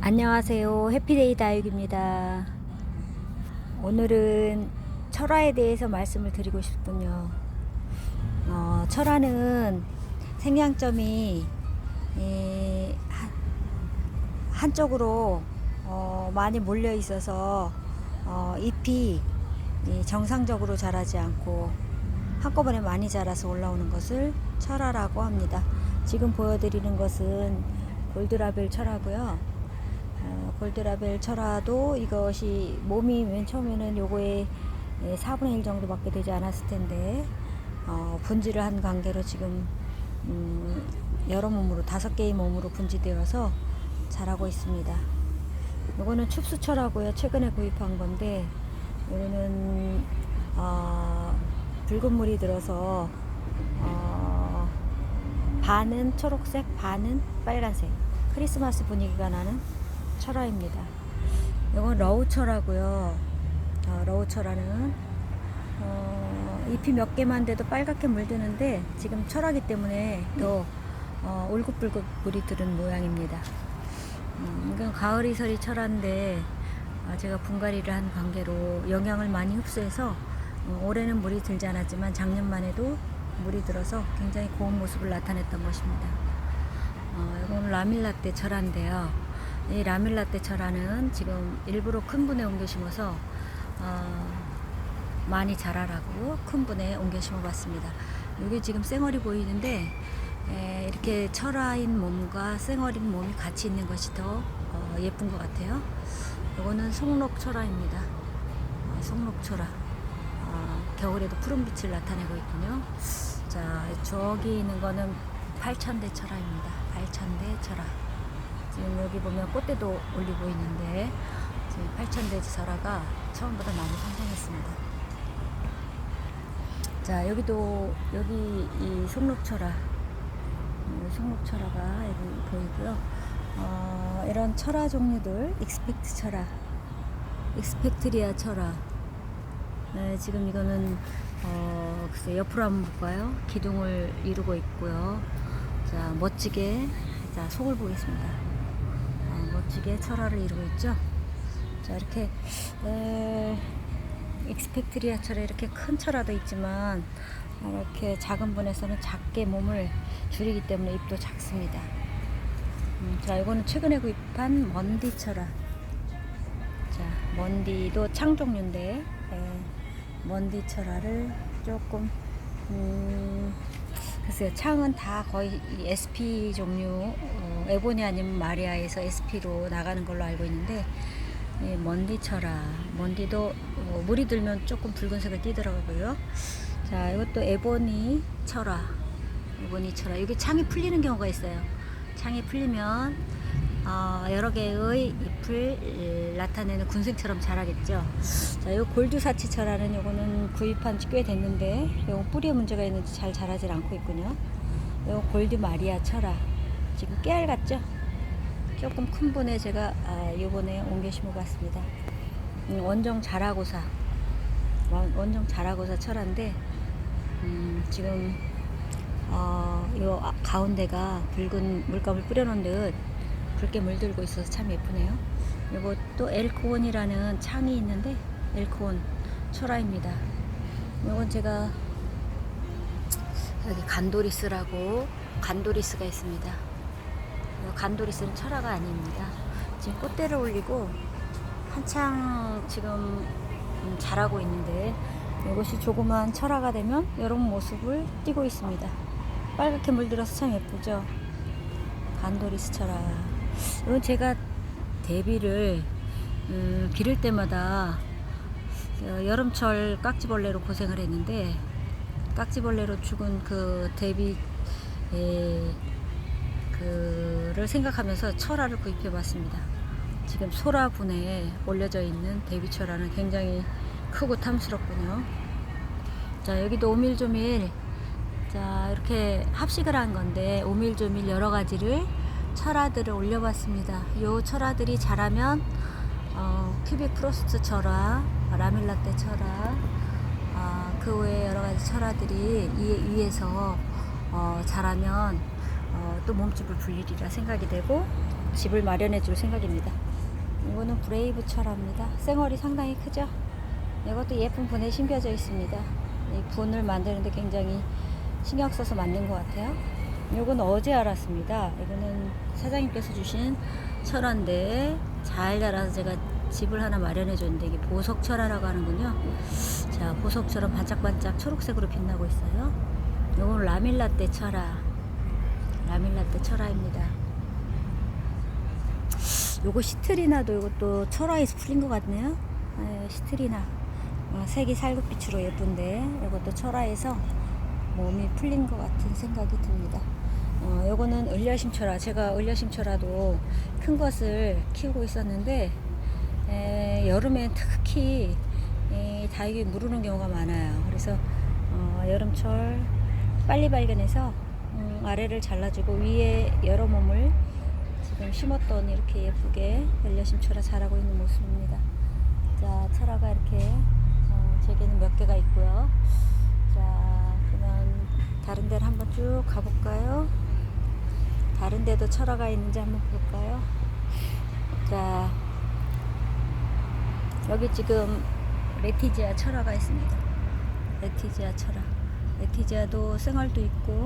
안녕하세요. 해피데이 다육입니다. 오늘은 철화에 대해서 말씀을 드리고 싶군요. 어, 철화는 생장점이 에, 한- 한쪽으로 어, 많이 몰려 있어서 어, 잎이 이 정상적으로 자라지 않고 한꺼번에 많이 자라서 올라오는 것을 철화라고 합니다. 지금 보여드리는 것은 골드라벨 철화고요. 어, 골드라벨 철화도 이것이 몸이 맨 처음에는 요거의 4분의 1 정도밖에 되지 않았을 텐데 어, 분지를 한 관계로 지금 음, 여러 몸으로 다섯 개의 몸으로 분지되어서 자라고 있습니다. 요거는 춥수철하고요. 최근에 구입한 건데 요거는 어, 붉은 물이 들어서 어, 반은 초록색, 반은 빨간색. 크리스마스 분위기가 나는 철화입니다. 이건 러우철하고요. 어, 러우철화는 어, 잎이 몇 개만 돼도 빨갛게 물드는데 지금 철화기 때문에 더 어, 울긋불긋 물이 들은 모양입니다. 음, 이건 가을이설이 철화인데 아, 제가 분갈이를 한 관계로 영양을 많이 흡수해서 어, 올해는 물이 들지 않았지만 작년만 해도 물이 들어서 굉장히 고운 모습을 나타냈던 것입니다. 어, 이건 라밀라떼 철화인데요. 이 라밀라떼 철화는 지금 일부러 큰 분에 옮겨 심어서 어, 많이 자라라고 큰 분에 옮겨 심어 봤습니다. 이게 지금 쌩얼이 보이는데 에, 이렇게 철화인 몸과 쌩얼인 몸이 같이 있는 것이 더 어, 예쁜 것 같아요. 이거는 송록 철화입니다. 어, 송록 철화. 어, 겨울에도 푸른 빛을 나타내고 있군요. 자, 저기 있는 거는 팔천대 철화입니다. 팔천대 철화. 지금 여기 보면 꽃대도 올리고 있는데 지금 팔천대 철화가 처음보다 많이 성장했습니다. 자, 여기도 여기 이 송록철화, 음, 송록철화가 여기 보이고요. 어, 이런 철화 종류들, 익스펙트 철화, 익스펙트리아 철화. 네, 지금 이거는 어, 글쎄 옆으로 한번 볼까요? 기둥을 이루고 있고요. 자, 멋지게 자, 속을 보겠습니다. 어, 멋지게 철화를 이루고 있죠. 자, 이렇게 에, 익스펙트리아처럼 이렇게 큰 철화도 있지만 이렇게 작은 분에서는 작게 몸을 줄이기 때문에 잎도 작습니다. 음, 자, 이거는 최근에 구입한 먼디 철화. 자, 먼디도 창 종류인데 에, 먼디 철화를 조금 음, 글쎄요, 창은 다 거의 이 SP 종류, 어, 에보니 아니면 마리아에서 SP로 나가는 걸로 알고 있는데, 이 먼디 철화, 먼디도 어, 물이 들면 조금 붉은색을 띠더라고요. 자, 이것도 에보니 철화, 에보니 철화. 여기 창이 풀리는 경우가 있어요. 창이 풀리면 어, 여러 개의 잎을 나타내는 군생처럼 자라겠죠. 자, 이 골드사치 철화는 요거는 구입한 지 꽤 됐는데, 요 뿌리에 문제가 있는지 잘 자라질 않고 있군요. 요 골드 마리아 철화. 지금 깨알 같죠? 조금 큰 분에 제가 아, 요번에 옮겨 심어봤습니다. 음, 원정 자라고사. 원- 원정 자라고사 철화인데, 음, 지금, 어, 요 아- 가운데가 붉은 물감을 뿌려놓은 듯 붉게 물들고 있어서 참 예쁘네요. 또 엘코온이라는 창이 있는데 엘코온 철화입니다. 이건 제가 여기 간도리스라고 간도리스가 있습니다. 이 간도리스는 철화가 아닙니다. 지금 꽃대를 올리고 한창 지금 음, 자라고 있는데 이것이 조그만 철화가 되면 이런 모습을 띠고 있습니다. 빨갛게 물들어서 참 예쁘죠. 간도리스 철화. 이건 제가 데뷔를 음, 기를 때마다 어, 여름철 깍지벌레로 고생을 했는데 깍지벌레로 죽은 그 데뷔 에, 그를 생각하면서 철화를 구입해 봤습니다. 지금 소라분에 올려져 있는 데뷔 철화는 굉장히 크고 탐스럽군요. 자 여기도 오밀조밀 자 이렇게 합식을 한 건데 오밀조밀 여러 가지를 철화들을 올려봤습니다. 요 철화들이 자라면 어, 큐빅 프로스트 철화, 라밀라떼 철화, 아, 그 외에 여러 가지 철화들이 이 위에서 어, 자라면 어, 또 몸집을 불리리라 생각이 되고 집을 마련해 줄 생각입니다. 이거는 브레이브 철화입니다. 생얼이 상당히 크죠? 이것도 예쁜 분에 심겨져 있습니다. 이 분을 만드는데 굉장히 신경 써서 만든 것 같아요. 이건 어제 알았습니다. 이거는 사장님께서 주신 철화인데 잘 자라서 제가 집을 하나 마련해 줬는데 이게 보석 철화라고 하는군요. 자, 보석처럼 반짝반짝 초록색으로 빛나고 있어요. 이건 라밀라떼 철화. 라밀라떼 철화입니다. 요거 시트리나도 이것도 철화에서 풀린 것 같네요. 네, 시트리나. 어, 색이 살구빛으로 예쁜데 이것도 철화에서 몸이 풀린 것 같은 생각이 듭니다. 어, 요거는 을려심철화. 제가 을려심철화도 큰 것을 키우고 있었는데 에, 여름엔 특히 이 다육이 무르는 경우가 많아요. 그래서 어, 여름철 빨리 발견해서 음, 아래를 잘라주고 위에 여러 몸을 지금 심었던 이렇게 예쁘게 열려심철화 자라고 있는 모습입니다. 자, 철화가 이렇게 어, 제게는 몇 개가 있고요. 자, 다른 데를 한번 쭉 가볼까요? 다른 데도 철화가 있는지 한번 볼까요? 자, 여기 지금 레티지아 철화가 있습니다. 레티지아 철화. 레티지아도 생얼도 있고